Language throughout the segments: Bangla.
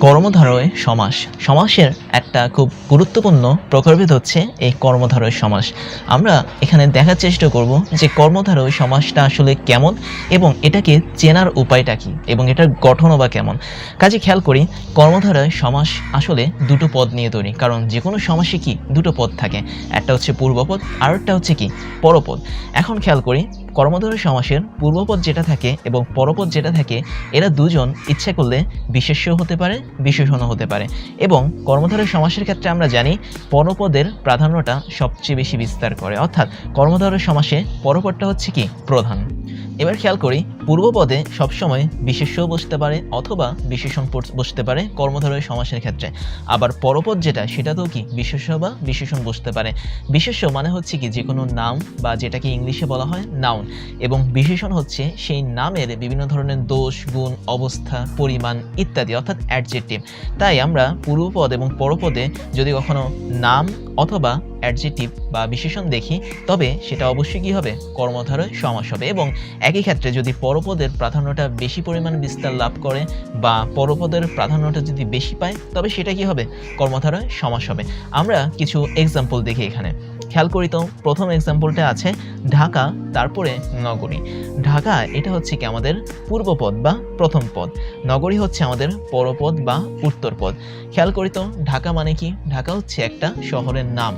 কর্মধারয় সমাস। সমাসের একটা খুব গুরুত্বপূর্ণ প্রকারভেদ হচ্ছে এই কর্মধারয় সমাস। আমরা এখানে দেখার চেষ্টা করব যে কর্মধারয় সমাসটা আসলে কেমন এবং এটাকে চেনার উপায়টা কী এবং এটার গঠনও বা কেমন। কাজে খেয়াল করি, কর্মধারয় সমাস আসলে দুটো পদ নিয়ে তৈরি। কারণ যে কোনো সমাসে কি দুটো পদ থাকে। একটা হচ্ছে পূর্বপদ আর একটা হচ্ছে কি পরপদ। এখন খেয়াল করি, কর্মধারয় সমাসের পূর্বপদ যেটা থাকে এবং পরপদ যেটা থাকে, এরা দুজন ইচ্ছা করলে বিশেষ্য হতে পারে, বিশেষণও হতে পারে। এবং কর্মধারয় সমাসের ক্ষেত্রে আমরা জানি, পরপদের প্রাধান্যটা সবচেয়ে বেশি বিস্তার করে। অর্থাৎ কর্মধারয় সমাসে পরপদটা হচ্ছে কি? প্রধান। এবার খেয়াল করি, পূর্বপদে সবসময় বিশেষ্যও বসতে পারে অথবা বিশেষণ বসতে পারে কর্মধারয় সমাসের ক্ষেত্রে। আবার পরপদ যেটা, সেটাতেও কি বিশেষ্য বা বিশেষণ বসতে পারে। বিশেষ্য মানে হচ্ছে কি যে কোনো নাম বা যেটাকে ইংলিশে বলা হয় নাউন এবং বিশেষণ হচ্ছে সেই নামের বিভিন্ন ধরনের দোষ, গুণ, অবস্থা, পরিমাণ ইত্যাদি, অর্থাৎ অ্যাডজেক্টিভ তাই আমরা পূর্বপদ এবং পরপদে যদি কখনো নাম অথবা অ্যাডজেক্টিভ বা বিশেষণ দেখি, তবে সেটা অবশ্যই কী হবে? কর্মধারয়, সমাস হবে এবং একই ক্ষেত্রে যদি পরপদের প্রাধান্যটা বেশি পরিমাণ বিস্তার লাভ করে বা পরপদের প্রাধান্যটা যদি বেশি পায়, তবে সেটা কি হবে? কর্মধারয়, সমাস হবে। আমরা কিছু এক্সাম্পল দেখি এখানে। খেয়াল করি তো, প্রথম এক্সাম্পলটা আছে ঢাকা, তারপরে নগরী। ঢাকা, এটা হচ্ছে কি আমাদের পূর্বপদ বা প্রথম পদ। নগরী হচ্ছে আমাদের পরপদ বা উত্তরপদ। খেয়াল করি তো, ঢাকা মানে কি? ঢাকা হচ্ছে একটা শহরের নাম।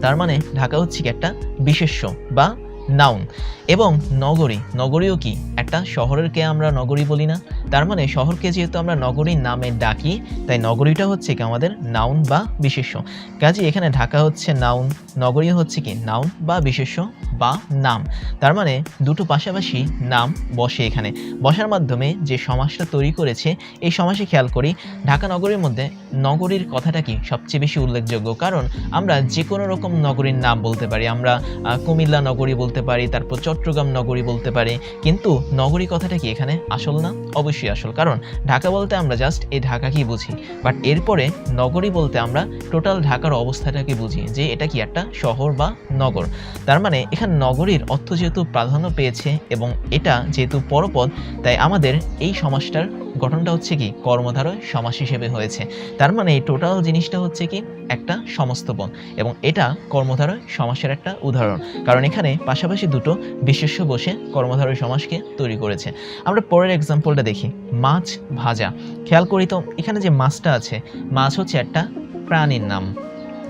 তার মানে ঢাকা হচ্ছে কি একটা বিশেষ্য বা নাউন। এবং নগরী, নগরীও কি? একটা শহরেরকে আমরা নগরী বলি না। তার মানে শহরকে যেহেতু আমরা নগরীর নামে ডাকি, তাই নগরীটা হচ্ছে কি আমাদের নাউন বা বিশেষ্য। কাজে এখানে ঢাকা হচ্ছে নাউন নগরী হচ্ছে কি নাউন বা বিশেষ্য বা নাম। তার মানে দুটো পাশাপাশি নাম বসে এখানে। বসার মাধ্যমে যে সমাসটা তৈরি করেছে, এই সমাসে খেয়াল করি, ঢাকা নগরীর মধ্যে নগরীর কথাটা কি সবচেয়ে বেশি উল্লেখযোগ্য? কারণ আমরা যে কোনো রকম নগরীর নাম বলতে পারি। আমরা কুমিল্লা নগরী বলতে পারি, তারপর চট্টগ্রাম নগরী বলতে পারি। কিন্তু নগরী কথাটা কি এখানে আসল না? অবশ্যই আসল। কারণ ঢাকা বলতে আমরা জাস্ট এই ঢাকাকেই বুঝি। বাট এরপরে নগরী বলতে আমরা টোটাল ঢাকার অবস্থাটাকে বুঝি, যে এটা কি একটা শহর বা নগর। তার মানে এখানে নগরীর অর্থ যেহেতু প্রাধান্য পেয়েছে এবং এটা যেহেতু পরপদ, তাই আমাদের এই সমাজটার গঠনটা হচ্ছে কি, কর্মধারয় সমাস হিসেবে হয়েছে। তার মানে এই টোটাল জিনিসটা হচ্ছে কি, একটা সমস্ত পদ এবং এটা কর্মধারয় সমাসের একটা উদাহরণ। কারণ এখানে পাশাপাশি দুটো বিশেষ্য বসে কর্মধারয় সমাসকে তৈরি করেছে। আমরা পরের এক্সাম্পলটা দেখি, মাছ ভাজা। খেয়াল করি তো, এখানে যে মাছটা আছে, মাছ হচ্ছে একটা প্রাণীর নাম।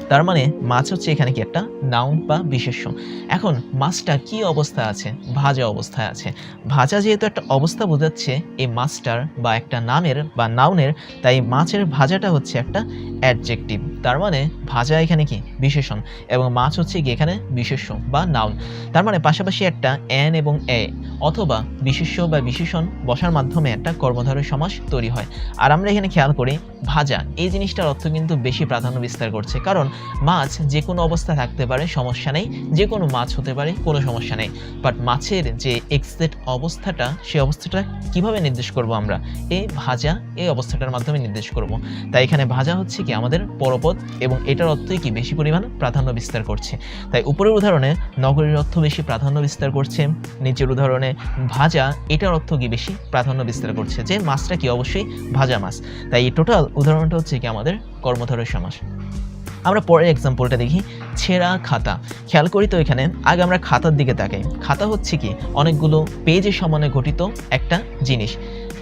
তার মানে মাছ হচ্ছে এখানে কি একটা নাউন বা বিশেষ্য। এখন মাছটা কি অবস্থায় আছে? ভাজা অবস্থায় আছে। ভাজা যেহেতু একটা অবস্থা বোঝাচ্ছে এই মাছটার বা একটা নামের বা নাউনের তাই মাছের ভাজাটা হচ্ছে একটা অ্যাডজেক্টিভ তার মানে ভাজা এখানে কি? বিশেষণ। এবং মাছ হচ্ছে কি এখানে বিশেষ্য বা নাউন তার মানে পাশাপাশি একটা এন এবং এ অথবা বিশেষ্য বা বিশেষণ বসার মাধ্যমে একটা কর্মধারয় সমাস তৈরি হয়। আর আমরা এখানে খেয়াল করি, ভাজা। এই জিনিসটার অর্থ কিন্তু বেশি প্রাধান্য বিস্তার করছে। কারণ মাছ যে কোনো অবস্থা থাকতে পারে, সমস্যা নেই। যে কোনো মাছ হতে পারে, কোনো সমস্যা নেই। বাট মাছের যে এক্সেট অবস্থাটা সেই অবস্থাটা কীভাবে নির্দেশ করব আমরা? এই ভাজা এই অবস্থাটার মাধ্যমে নির্দেশ করব। তাই এখানে ভাজা হচ্ছে কি আমাদের পরপদ এবং এটার অর্থই কি? বেশি পরিমাণ প্রাধান্য বিস্তার করছে। তাই উপরের উদাহরণে নগরীর অর্থ বেশি প্রাধান্য বিস্তার করছে। নিচের উদাহরণে ভাজা, এটার অর্থ কি বেশি প্রাধান্য বিস্তার করছে? যে মাছটা কি? অবশ্যই ভাজা মাছ। তাই এই টোটাল উদাহরণটা হচ্ছে কি আমাদের কর্মধারয় সমাস। আমরা পরের এক্সাম্পলটা দেখি, ছেঁড়া খাতা। খেয়াল করি তো এখানে, আগে আমরা খাতার দিকে তাকাই। খাতা হচ্ছে কি? অনেকগুলো পেজের সমানে গঠিত একটা জিনিস।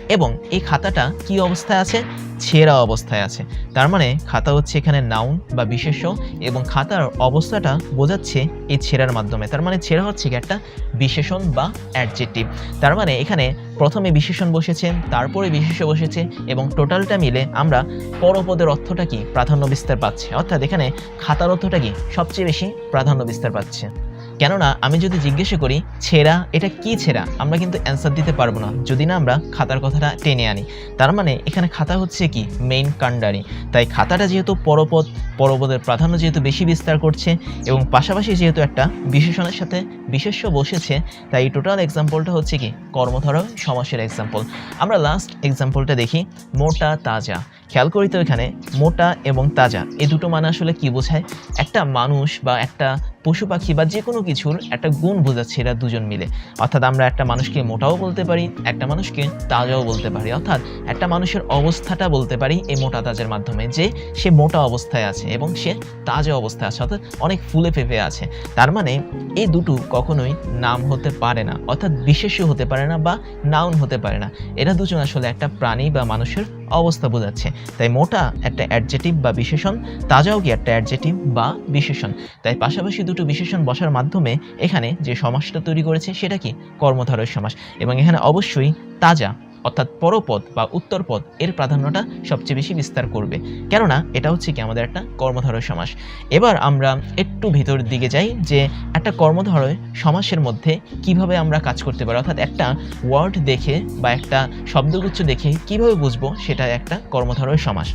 এবং এই খাতাটা কি অবস্থায় আছে? ছেঁড়া অবস্থায় আছে। তার মানে খাতা হচ্ছে এখানে নাউন বা বিশেষ্য এবং খাতার অবস্থাটা বোঝাচ্ছে এই ছেঁড়ার মাধ্যমে। তার মানে ছেঁড়া হচ্ছে কি একটা বিশেষণ বা অ্যাডজেক্টিভ তার মানে এখানে প্রথমে বিশেষণ বসেছে, তারপরে বিশেষ্য বসেছে এবং টোটালটা মিলে আমরা পরপদের অর্থটা কি? প্রাধান্য বিস্তার পাচ্ছে। অর্থাৎ এখানে খাতার অর্থটা কি? সবচেয়ে বেশি প্রাধান্য বিস্তার পাচ্ছে। কেননা আমি যদি জিজ্ঞেস করি, ছেঁড়া? এটা কি ছেঁড়া? আমরা কিন্তু অ্যান্সার দিতে পারব না। যদি না আমরা খাতার কথাটা টেনে আনি। তার মানে এখানে খাতা হচ্ছে কি? মেইন কাণ্ডারি। তাই খাতাটা যেহেতু পরপদ, পরপদের প্রাধান্য যেহেতু বেশি বিস্তার করছে এবং পাশাপাশি যেহেতু একটা বিশেষণের সাথে বিশেষ্য বসেছে, তাই টোটাল এক্সাম্পলটা হচ্ছে কি? কর্মধারয় সমাসের এক্সাম্পল আমরা লাস্ট এক্সাম্পলটা দেখি, মোটা, তাজা। খেয়াল করি তো এখানে, মোটা এবং তাজা। এই দুটো মানে আসলে কি বোঝায়? একটা মানুষ বা একটা পশু পাখি বা যে কোনো কিছুর একটা গুণ বোঝাচ্ছে এরা দুজন মিলে। অর্থাৎ আমরা একটা মানুষকে মোটাও বলতে পারি, একটা মানুষকে তাজাও বলতে পারি। অর্থাৎ একটা মানুষের অবস্থাটা বলতে পারি এই মোটা তাজের মাধ্যমে, যে সে মোটা অবস্থায় আছে এবং সে তাজা অবস্থায় আছে, অর্থাৎ অনেক ফুলে ফেঁপে আছে। তার মানে এই দুটো কখনোই নাম হতে পারে না, অর্থাৎ বিশেষ্য হতে পারে না বা নাউন হতে পারে না। এরা দুজন আসলে একটা প্রাণী বা মানুষের অবস্থা বোঝাচ্ছে। তাই মোটা একটা অ্যাডজেটিভ বা বিশেষণ, তাজাও কি একটা অ্যাডজেটিভ বা বিশেষণ? তাই পাশাপাশি দুটো বিশেষণ বসার মাধ্যমে এখানে যে সমাসটা তৈরি করেছে সেটা কি? কর্মধারয় সমাস। এবং এখানে অবশ্যই তাজা অর্থাৎ পরপদ বা উত্তরপদ, এর প্রাধান্যটা সবচেয়ে বেশি বিস্তার করবে। কেননা, এটা হচ্ছে কি আমাদের একটা কর্মধারয় সমাস। এবার আমরা একটু ভেতর দিকে যাই যে একটা কর্মধারয় সমাসের মধ্যে কীভাবে আমরা কাজ করতে পারি। অর্থাৎ একটা ওয়ার্ড দেখে বা একটা শব্দগুচ্ছ দেখে কীভাবে বুঝব সেটা একটা কর্মধারয় সমাস।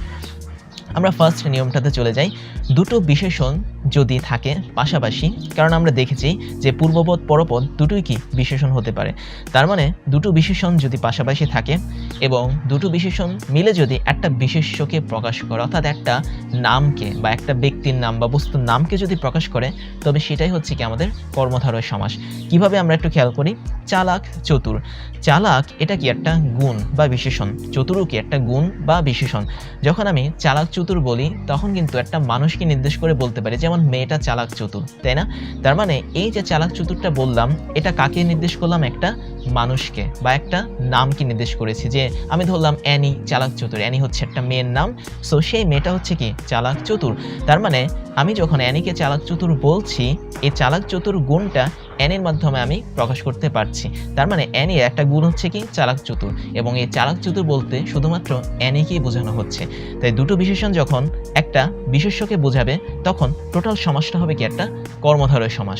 আমরা ফার্স্ট নিয়মটাতে চলে যাই। দুটো বিশেষণ যদি থাকে পাশাপাশি, কারণ আমরা দেখেছি যে পূর্বপদ, পরপদ দুটোই কি বিশেষণ হতে পারে। তার মানে দুটো বিশেষণ যদি পাশাপাশি থাকে এবং দুটো বিশেষণ মিলে যদি একটা বিশেষ্যকে প্রকাশ করে, অর্থাৎ একটা নামকে বা একটা ব্যক্তির নাম বা বস্তুর নামকে যদি প্রকাশ করে, তবে সেটাই হচ্ছে কি আমাদের কর্মধারয় সমাস। কীভাবে আমরা একটু খেয়াল করি? চালাক, চতুর। চালাক এটা কি একটা গুণ বা বিশেষণ? চতুরও কি একটা গুণ বা বিশেষণ? যখন আমি চালাক চতুর বলি, তখন কিন্তু একটা মানুষকে নির্দেশ করে বলতে পারি, যেমন মেয়েটা চালাক চতুর, তাই না? তার মানে এই যে চালাক চতুরটা বললাম, এটা কাকে নির্দেশ করলাম? একটা মানুষকে বা একটা নামকে নির্দেশ করেছি যে, আমি ধরলাম অ্যানি চালাক চতুর, অ্যানি হচ্ছে একটা মেয়ের নাম সো সেই মেয়েটা হচ্ছে কি? চালাক চতুর। তার মানে আমি যখন অ্যানিকে চালাক চতুর বলছি, এই চালাক চতুর গুণটা অ্যানির মাধ্যমে আমি প্রকাশ করতে পারছি। তার মানে অ্যানির একটা গুণ হচ্ছে কি? চালাক চতুর। এবং এই চালাক চতুর বলতে শুধুমাত্র অ্যানিকেই বোঝানো হচ্ছে। তাই দুটো বিশেষণ যখন একটা বিশেষ্যকে বোঝাবে, তখন টোটাল সমাসটা হবে কি? একটা কর্মধারয় সমাস।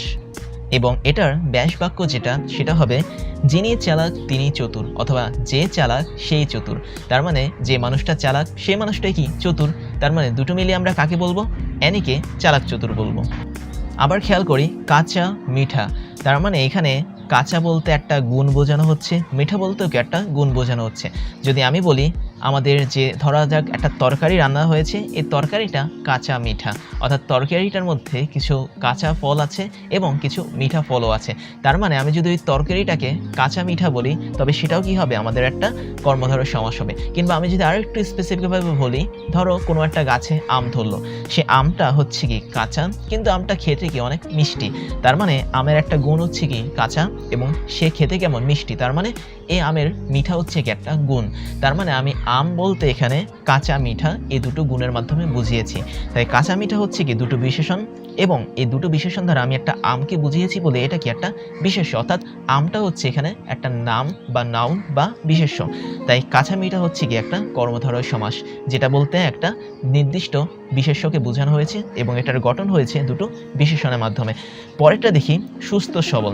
এবং এটার ব্যাস বাক্য যেটা, সেটা হবে, যিনি চালাক, তিনি চতুর। অথবা যে চালাক, সেই চতুর। তার মানে যে মানুষটা চালাক, সেই মানুষটাই কি? চতুর। তার মানে দুটো মিলিয়ে আমরা কাকে বলব? অ্যানিকে চালাক চতুর বলব। আবার খেয়াল করি, কাঁচা, মিঠা। তার মানে এখানে কাঁচা বলতে একটা গুণ বোঝানো হচ্ছে, মিঠা বলতেও কি একটা গুণ বোঝানো হচ্ছে। যদি আমি বলি আমাদের যে ধরা যাক একটা তরকারি রান্না হয়েছে, এই তরকারিটা কাঁচা মিঠা। অর্থাৎ তরকারিটার মধ্যে কিছু কাঁচা ফল আছে এবং কিছু মিঠা ফলও আছে। তার মানে আমি যদি ওই তরকারিটাকে কাঁচা মিঠা বলি, তবে সেটাও কি হবে? আমাদের একটা কর্মধারয় সমাস হবে। কিংবা আমি যদি আরও একটু স্পেসিফিকভাবে বলি, ধরো কোনো একটা গাছে আম ধরলো। সে আমটা হচ্ছে কি কাঁচা? কিন্তু আমটা খেতে কি অনেক মিষ্টি? তার মানে আমের একটা গুণ হচ্ছে কি কাঁচা? এবং সে খেতে কেমন মিষ্টি? তার মানে এই আমের মিঠা হচ্ছে কি একটা গুণ। তার মানে আমি আম বলতে এখানে কাঁচা মিঠা এই দুটো গুণের মাধ্যমে বুঝিয়েছি। তাই কাঁচা মিঠা হচ্ছে কি দুটো বিশেষণ এবং এই দুটো বিশেষণ দ্বারা আমি একটা আমকে বুঝিয়েছি বলে এটা কি একটা বিশেষ্য। অর্থাৎ আমটা হচ্ছে এখানে একটা নাম বা নাউন বা বিশেষ্য। তাই কাঁচা মিঠা হচ্ছে কি একটা কর্মধারয় সমাস, যেটা বলতে একটা নির্দিষ্ট বিশেষ্যকে বোঝানো হয়েছে এবং এটার গঠন হয়েছে দুটো বিশেষণের মাধ্যমে। পরেরটা দেখি সুস্থ সবল।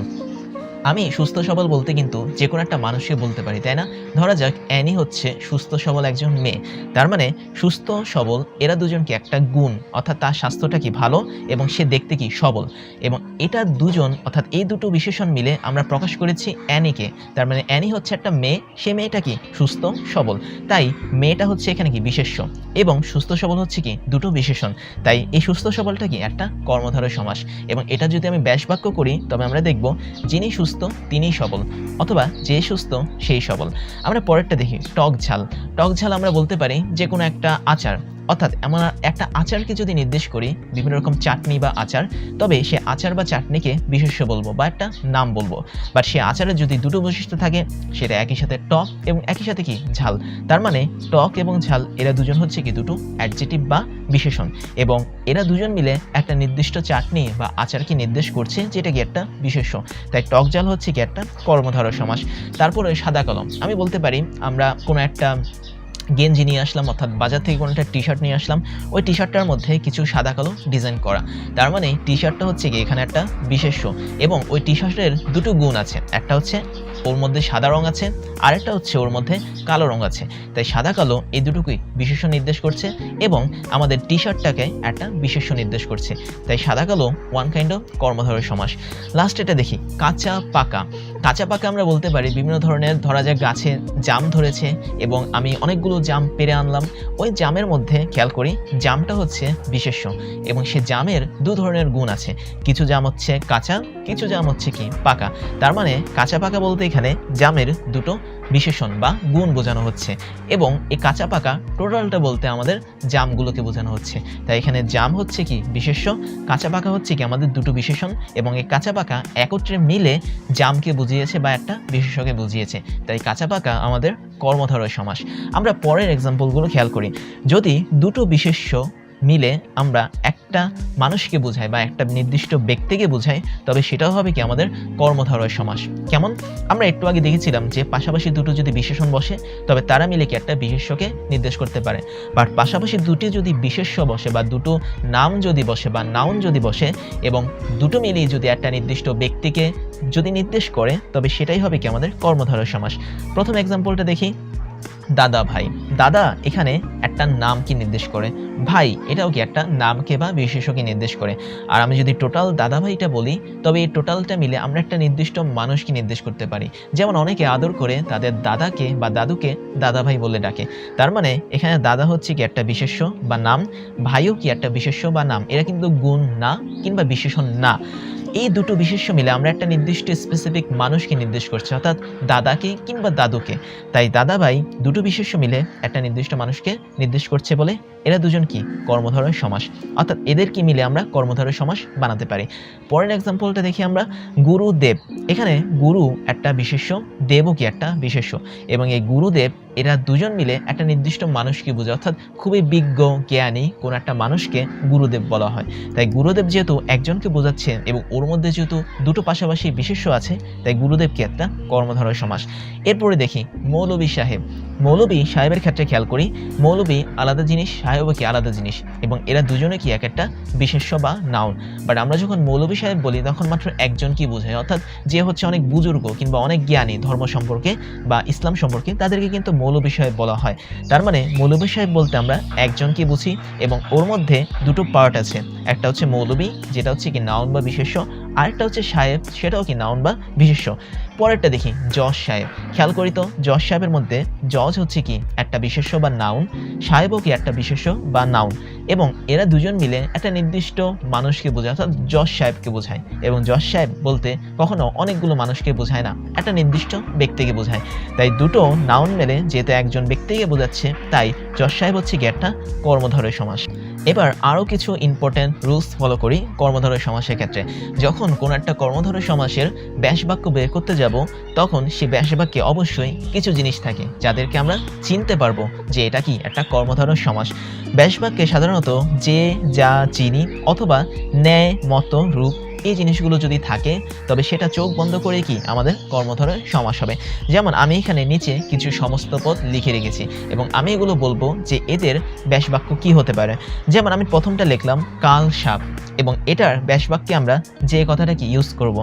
আমি সুস্থ সবল বলতে কিন্তু যে কোনো একটা মানুষকে বলতে পারি, তাই না? ধরা যাক, অ্যানি হচ্ছে সুস্থ সবল একজন মেয়ে। তার মানে সুস্থ, সবল, এরা দুজনকে একটা গুণ? অর্থাৎ তার স্বাস্থ্যটা কি ভালো এবং সে দেখতে কি সবল? এবং এটা দুজন, অর্থাৎ এই দুটো বিশেষণ মিলে আমরা প্রকাশ করেছি অ্যানিকে। তার মানে অ্যানি হচ্ছে একটা মেয়ে, সে মেয়েটা কি? সুস্থ, সবল। তাই মেয়েটা হচ্ছে এখানে কি? বিশেষ্য। এবং সুস্থ, সবল হচ্ছে কি? দুটো বিশেষণ। তাই এই সুস্থ, সবলটা কি? একটা কর্মধারয় সমাস। এবং এটা যদি আমি ব্যাস বাক্য করি, তবে আমরা দেখব, যিনি সুস্থ তিনিই সবল, অথবা যে সুস্থ, সেই সবল। আমরা পরেরটা দেখি, টক ঝাল। টক ঝাল আমরা বলতে পারি যে কোনো একটা আচার। অর্থাৎ এমন একটা আচারকে যদি নির্দেশ করি, বিভিন্ন রকম চাটনি বা আচার, তবে সে আচার বা চাটনিকে বিশেষ্য বলব বা একটা নাম বলব। বাট সে আচারের যদি দুটো বৈশিষ্ট্য থাকে, সেটা একই সাথে টক এবং একই সাথে কি? ঝাল। তার মানে টক এবং ঝাল, এরা দুজন হচ্ছে কি? দুটো অ্যাডজেটিভ বা বিশেষণ। এবং এরা দুজন মিলে একটা নির্দিষ্ট চাটনি বা আচারকে নির্দেশ করছে, যেটা কি একটা বিশেষ্য। তাই টক ঝাল হচ্ছে কি একটা কর্মধারয় সমাস তারপরে সাদা কলম। আমি বলতে পারি, আমরা কোনো একটা গেঞ্জি নিয়ে আসলাম, অর্থাৎ বাজার থেকে কোনো একটা টি শার্ট নিয়ে আসলাম। ওই টি শার্টটার মধ্যে কিছু সাদা কালো ডিজাইন করা। তার মানে টি শার্টটা হচ্ছে কি এখানে একটা বিশেষ্য এবং ওই টি শার্টের দুটো গুণ আছে। একটা হচ্ছে ওর মধ্যে সাদা রং আছে, আরেকটা হচ্ছে ওর মধ্যে কালো রং আছে। তাই সাদা কালো এই দুটোকেই বিশেষ্য নির্দেশ করছে এবং আমাদের টি শার্টটাকে একটা বিশেষ্য নির্দেশ করছে। তাই সাদা কালো ওয়ান কাইন্ড অফ কর্মধারয় সমাস। লাস্ট এটা দেখি, কাঁচা পাকা। কাঁচা পাকা আমরা বলতে পারি, বিভিন্ন ধরনের, ধরা যায় গাছে জাম ধরেছে এবং আমি অনেকগুলো জাম পেরে আনলাম। ওই জামের মধ্যে খেয়াল করি, জামটা হচ্ছে বিশেষ্য এবং সে জামের দু ধরনের গুণ আছে। কিছু জাম হচ্ছে কাঁচা, কিছু জাম হচ্ছে কি পাকা। তার মানে কাঁচা পাকা বলতে এখানে জামের দুটো বিশেষণ বা গুণ বোঝানো হচ্ছে এবং এই কাঁচা পাকা টোটালটা বলতে আমাদের জামগুলোকে বোঝানো হচ্ছে। তাই এখানে জাম হচ্ছে কি বিশেষ্য কাঁচা পাকা হচ্ছে কি আমাদের দুটো বিশেষণ এবং এই কাঁচা পাকা একত্রে মিলে জামকে বুঝিয়েছে বা একটা বিশেষকে বুঝিয়েছে। তাই কাঁচা পাকা আমাদের কর্মধারয় সমাস। আমরা পরের এক্সাম্পলগুলো খেয়াল করি। যদি দুটো বিশেষ্য মিলে আমরা একটা মানুষকে বোঝাই বা একটা নির্দিষ্ট ব্যক্তিকে বোঝাই, তবে সেটাও হবে কি আমাদের কর্মধারয় সমাস কেমন? আমরা একটু আগে দেখেছিলাম যে পাশাপাশি দুটো যদি বিশেষণ বসে, তবে তারা মিলে কি একটা বিশেষ্যকে নির্দেশ করতে পারে। বাট পাশাপাশি দুটি যদি বিশেষ্য বসে বা দুটো নাম যদি বসে বা নাউন যদি বসে, এবং দুটো মিলিয়ে যদি একটা নির্দিষ্ট ব্যক্তিকে যদি নির্দেশ করে, তবে সেটাই হবে কি আমাদের কর্মধারয় সমাস প্রথম এক্সাম্পলটা দেখি। দাদা ভাই। দাদা এখানে একটা নাম নামকে নির্দেশ করে। ভাই, এটাও কি একটা নামকে বা বিশেষকে নির্দেশ করে? আর আমি যদি টোটাল দাদা ভাইটা বলি, তবে এই টোটালটা মিলে আমরা একটা নির্দিষ্ট মানুষকে নির্দেশ করতে পারি। যেমন অনেকে আদর করে তাদের দাদাকে বা দাদুকে দাদা ভাই বলে ডাকে। তার মানে এখানে দাদা হচ্ছে কি একটা বিশেষ্য বা নাম, ভাইও কি একটা বিশেষ্য বা নাম? এরা কিন্তু গুণ না কিংবা বিশেষণ না। এই দুটো বিশেষ্য মিলে আমরা একটা নির্দিষ্ট স্পেসিফিক মানুষকে নির্দেশ করছি, অর্থাৎ দাদাকে কিংবা দাদুকে। তাই দাদা ভাই দুটো বিশেষ্য মিলে একটা নির্দিষ্ট মানুষকে নির্দেশ করছে বলে এরা দুজন কি? কর্মধারয় সমাস। অর্থাৎ এদেরকে মিলে আমরা কর্মধারয় সমাস বানাতে পারি? পরের এক্সাম্পলটা দেখি আমরা গুরু দেব এখানে গুরু একটা বিশেষ্য, দেবও কি একটা বিশেষ্য। এবং এই গুরুদেব এরা দুজন মিলে একটা নির্দিষ্ট মানুষকে বুঝে, অর্থাৎ খুবই বিজ্ঞ, জ্ঞানী কোন একটা মানুষকে গুরুদেব বলা হয়। তাই গুরুদেব যেহেতু একজনকে বোঝাচ্ছেন এবং ওর মধ্যে যেহেতু দুটো পাশাপাশি বিশেষ্য আছে, তাই গুরুদেবকে একটা কর্মধারয় সমাস। এরপরে দেখি মৌলবী সাহেব। মৌলবী সাহেবের ক্ষেত্রে খেয়াল করি, মৌলবী আলাদা জিনিস, সাহেব কি আলাদা জিনিস এবং এরা দুজনে কি এক একটা বিশেষ্য বা নাউন বাট আমরা যখন মৌলবী সাহেব বলি, তখন মাত্র একজন কি বোঝায় অর্থাৎ যে হচ্ছে অনেক বুজুর্গ কিংবা অনেক জ্ঞানী ধর্ম সম্পর্কে বা ইসলাম সম্পর্কে, তাদেরকে কিন্তু মৌলবী সাহেব বলা হয়। তার মানে মৌলবী সাহেব বলতে আমরা একজনকে বুঝি এবং ওর মধ্যে দুটো পার্ট আছে। একটা হচ্ছে মৌলবী, যেটা হচ্ছে কি নাউন বা বিশেষ্য আরেকটা হচ্ছে সাহেব, সেটাও কি নাউন বা বিশেষ্য? পরেরটা দেখি, জজ সাহেব। খেয়াল করি তো, জজ সাহেবের মধ্যে জজ হচ্ছে কি? একটা বিশেষ্য বা নাউন সাহেবও কি একটা বিশেষ্য বা নাউন এবং এরা দুজন মিলে একটা নির্দিষ্ট মানুষকে বোঝায়, অর্থাৎ জজ সাহেবকে বোঝায়। এবং জজ সাহেব বলতে কখনো অনেকগুলো মানুষকে বোঝায় না, একটা নির্দিষ্ট ব্যক্তিকে বোঝায়। তাই দুটো নাউন মেলে, যেহেতু একজন ব্যক্তিকে বোঝাচ্ছে, তাই জজ সাহেব হচ্ছে কি একটা কর্মধরের সমাস। এবার আরও কিছু ইম্পর্টেন্ট রুলস ফলো করি কর্মধারয় সমাসের ক্ষেত্রে। যখন কোনো একটা কর্মধারয় সমাসের ব্যাসবাক্য বের করতে যাব, তখন সে ব্যাসবাক্যে অবশ্যই কিছু জিনিস থাকে যাদেরকে আমরা চিনতে পারব যে এটা কি একটা কর্মধারয় সমাস ব্যাসবাক্যে সাধারণত যে, যা, চিনি অথবা ন্যায়, মতো, রূপ এই জিনিসগুলো যদি থাকে, তবে সেটা চোখ বন্ধ করে কি আমাদের কর্মধারয় সমাস হবে। যেমন আমি এখানে নিচে কিছু সমস্ত পদ লিখে রেখেছি এবং আমি এগুলো বলব যে এদের ব্যাস বাক্য কি হতে পারে। যেমন আমি প্রথমটা লিখলাম, কাল সাপ, এবং এটার ব্যাস বাক্যে আমরা যে কথাটা কি ইউজ করব,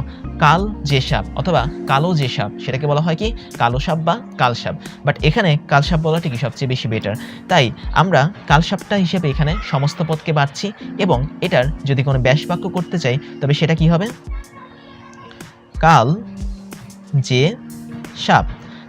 কাল যে সাপ অথবা কালো যে সাপ, সেটাকে বলা হয় কি কালো সাপ বা কাল সাপ। বাট এখানে কাল সাপ বলাটা কি সবচেয়ে বেশি বেটার তাই আমরা কাল সাপটা হিসেবে এখানে সমস্ত পদকে বাড়ছি এবং এটার যদি কোনো ব্যাস বাক্য করতে চাই, তবে সেটা কি হবে? কাল যে সাপ,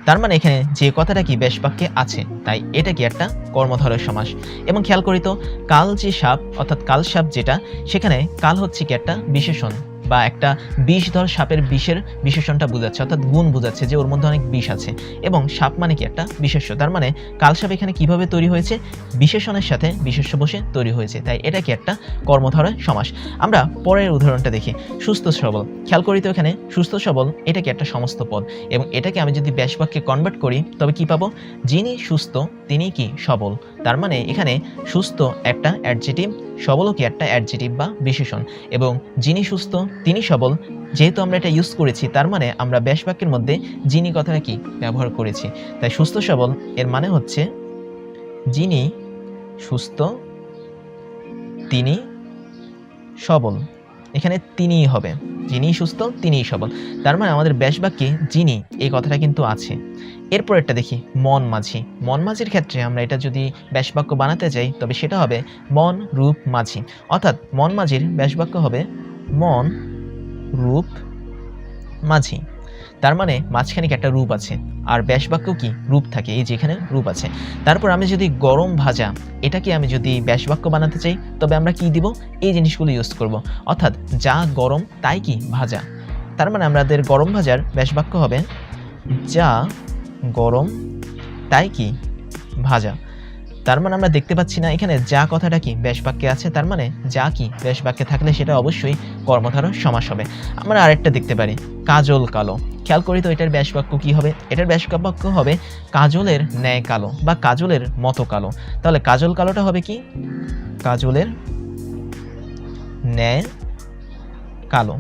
তার মানে এখানে যে কথাটা কি বেশ বাক্যে আছে, তাই এটা কি একটা কর্মধরের সমাস। এবং খেয়াল করি তো, কাল যে সাপ, অর্থাৎ কাল সাপ যেটা, সেখানে কাল হচ্ছে কি একটা বিশেষণ। বা একটা বিষধর সাপের বিষের বিশেষণটা বোঝাচ্ছে, অর্থাৎ গুণ বোঝাচ্ছে যে ওর মধ্যে অনেক বিষ আছে। এবং সাপ মানে কি একটা বিশেষ্য? তার মানে কালসাপ এখানে কীভাবে তৈরি হয়েছে? বিশেষণের সাথে বিশেষ্য বসে তৈরি হয়েছে। তাই এটা কি একটা কর্মধরয় সমাস। আমরা পরের উদাহরণটা দেখি। সুস্থ সবল। খেয়াল করি তো এখানে, সুস্থ সবল এটা কি একটা সমস্ত পদ? এবং এটাকে আমি যদি ব্যাস বাক্যে কনভার্ট করি, তবে কি পাবো? যিনি সুস্থ, তিনি কি সবল? তার মানে এখানে সুস্থ একটা অ্যাডজেটিভ সবলও কি একটা অ্যাডজেটিভ বা বিশেষণ। এবং যিনি সুস্থ, তিনি সবল। যেহেতু আমরা এটা ইউজ করেছি, তার মানে আমরা ব্যাস বাক্যের মধ্যে যিনি কথাটা কি ব্যবহার করেছি। তাই সুস্থ সবল, এর মানে হচ্ছে যিনি সুস্থ, তিনি সবল। এখানে তিনিই হবে যিনি সুস্থ, তিনিই সবল। তার মানে আমাদের ব্যাস বাক্যে যিনি, এই কথাটা কিন্তু আছে। এরপর একটা দেখি, মন মাঝি। মন মাঝির ক্ষেত্রে আমরা এটা যদি ব্যাসবাক্য বানাতে যাই, তবে সেটা হবে মন, রূপ, মাঝি। অর্থাৎ মন মাঝির ব্যাসবাক্য হবে মন, রূপ, মাঝি। তার মানে মাঝখানে একটা রূপ আছে? আর ব্যাস বাক্য কি রূপ থাকে? এই যেখানে রূপ আছে। তারপর আমি যদি গরম ভাজা, এটাকে আমি যদি ব্যাস বাক্য বানাতে চাই, তবে আমরা কি দিব? এই জিনিসগুলো ইউজ করব। অর্থাৎ যা গরম, তাই কি ভাজা। তার মানে আমাদের গরম ভাজার ব্যাস বাক্য হবে, যা গরম, তাই কি ভাজা। তার মানে আমরা দেখতে পাচ্ছি না, এখানে যা কথাটা কি ব্যাস বাক্যে আছে, তার মানে যা কি ব্যাস বাক্যে থাকলে সেটা অবশ্যই কর্মধারয় সমাস হবে। আমরা আরেকটা দেখতে পারি, কাজল কালো। খেয়াল করি তো এটার ব্যাস বাক্য কী হবে? এটার ব্যাস বাক্য হবে কাজলের ন্যায় কালো বা কাজলের মতো কালো। তাহলে কাজল কালোটা হবে কি? কাজলের ন্যায় কালো।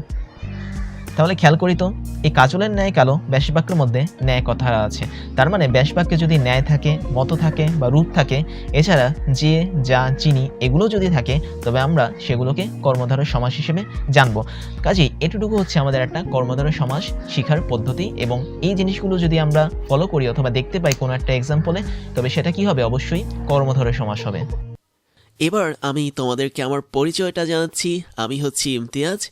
তাহলে খেয়াল করি তো, এই কাজলের ন্যায় কালো ব্যাস বাক্যের মধ্যে ন্যায় কথা আছে। তার মানে ব্যাস বাক্যে যদি ন্যায় থাকে, মত থাকে বা রূপ থাকে, এছাড়া যে, যা, চিনি, এগুলো যদি থাকে, তবে আমরা সেগুলোকে কর্মধারয় সমাস হিসেবে জানব। কাজেই এটুকু হচ্ছে আমাদের একটা কর্মধারয় সমাস শিখার পদ্ধতি এবং এই জিনিসগুলো যদি আমরা ফলো করি অথবা দেখতে পাই কোনো একটা এক্সাম্পলে তবে সেটা কি হবে? অবশ্যই কর্মধারয় সমাস হবে। এবার আমি তোমাদেরকে আমার পরিচয়টা জানাচ্ছি। আমি হচ্ছি ইমতিয়াজ।